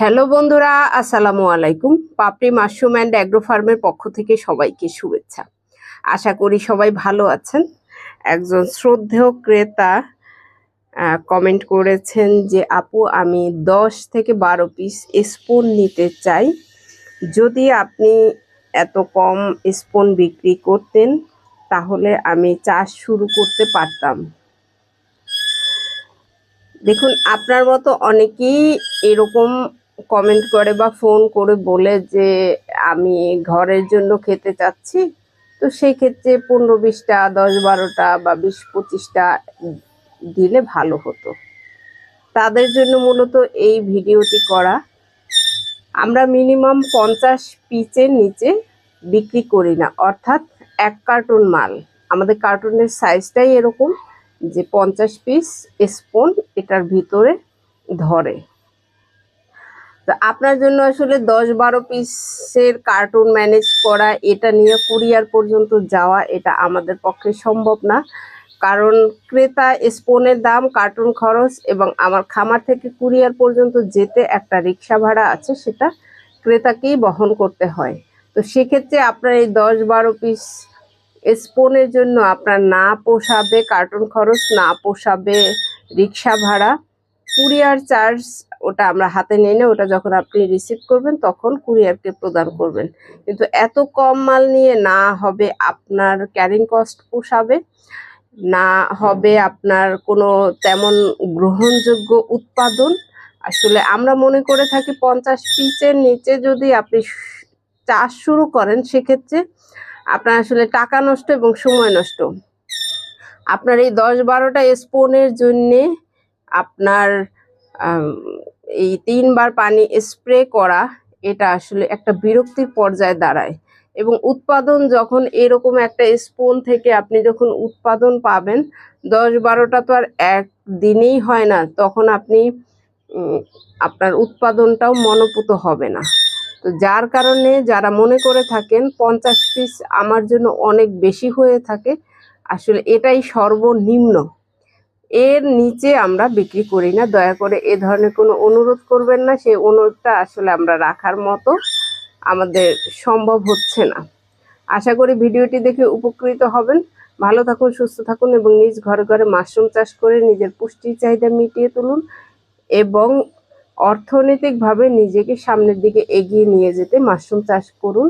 Hello বন্ধুরা, আসসালামু আলাইকুম। পাপড়ি মাশরুম অ্যান্ড অ্যাগ্রো ফার্মের পক্ষ থেকে সবাইকে শুভেচ্ছা। আশা করি সবাই ভালো আছেন। একজন শ্রদ্ধেয় ক্রেতা কমেন্ট করেছেন যে, আপু, আমি দশ থেকে বারো পিস স্পুন নিতে চাই। যদি আপনি এত কম স্পুন বিক্রি করতেন, তাহলে আমি চাষ শুরু করতে পারতাম। দেখুন, আপনার মতো অনেকেই এরকম কমেন্ট করে বা ফোন করে বলে যে আমি ঘরের জন্য খেতে চাচ্ছি। তো সেই ক্ষেত্রে পনেরো বিশটা, দশ বারোটা বা বিশ পঁচিশটা দিলে ভালো হতো। তাদের জন্য মূলত এই ভিডিওটি করা। আমরা মিনিমাম পঞ্চাশ পিচের নিচে বিক্রি করি না। অর্থাৎ এক কার্টুন মাল। আমাদের কার্টুনের সাইজটাই এরকম যে পঞ্চাশ পিস স্পুন এটার ভিতরে ধরে। তো আপনার জন্য আসলে দশ বারো পিসের কার্টুন ম্যানেজ করা, এটা নিয়ে কুরিয়ার পর্যন্ত যাওয়া, এটা আমাদের পক্ষে সম্ভব না। কারণ ক্রেতা স্পোনের দাম কার্টুন খরচ এবং আমার খামার থেকে কুরিয়ার পর্যন্ত যেতে একটা রিক্সা ভাড়া আছে, সেটা ক্রেতাকেই বহন করতে হয়। তো সেক্ষেত্রে আপনার এই দশ বারো পিস স্পোনের জন্য আপনার না পোষাবে কার্টুন খরচ, না পোষাবে রিক্সা ভাড়া কুরিয়ার চার্জ ওটা আমরা হাতে নিয়ে না ওটা যখন আপনি রিসিভ করবেন, তখন কুরিয়ারকে প্রদান করবেন। কিন্তু এত কম মাল নিয়ে না হবে আপনার ক্যারিং কস্ট পোষাবে, না হবে আপনার কোনো তেমন গ্রহণযোগ্য উৎপাদন। আসলে আমরা মনে করে থাকি পঞ্চাশ পিচের নিচে যদি আপনি চাষ শুরু করেন, সেক্ষেত্রে আপনার আসলে টাকা নষ্ট এবং সময় নষ্ট। আপনার এই দশ বারোটা স্পুনের জন্যে আপনার এই তিনবার পানি স্প্রে করা এটা আসলে একটা বিরক্তির পর্যায়ে দাঁড়ায়। এবং উৎপাদন যখন এরকম একটা স্পুন থেকে আপনি যখন উৎপাদন পাবেন, দশ বারোটা তো আর এক দিনেই হয় না, তখন আপনি আপনার উৎপাদনটাও মনোপুত হবে না। তো যার কারণে যারা মনে করে থাকেন, পঞ্চাশ পিস আমার জন্য অনেক বেশি হয়ে থাকে, আসলে এটাই সর্বনিম্ন। এর নিচে আমরা বিক্রি করি না। দয়া করে এ ধরনের কোনো অনুরোধ করবেন না। সেই অনুরোধটা আসলে আমরা রাখার মতো আমাদের সম্ভব হচ্ছে না। আশা করি ভিডিওটি দেখে উপকৃত হবেন। ভালো থাকুন, সুস্থ থাকুন এবং নিজ ঘরে ঘরে মাশরুম চাষ করে নিজের পুষ্টির চাহিদা মিটিয়ে তুলুন এবং অর্থনৈতিকভাবে নিজেকে সামনের দিকে এগিয়ে নিয়ে যেতে মাশরুম চাষ করুন।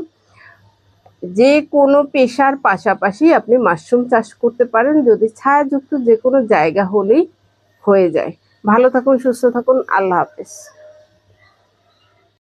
যে কোনো পেশার পাশাপাশি আপনি মাশরুম চাষ করতে পারেন যদি ছায়াযুক্ত যে কোনো জায়গা হলেই হয়ে যায়। ভালো থাকুন, সুস্থ থাকুন, আল্লাহ হাফেজ।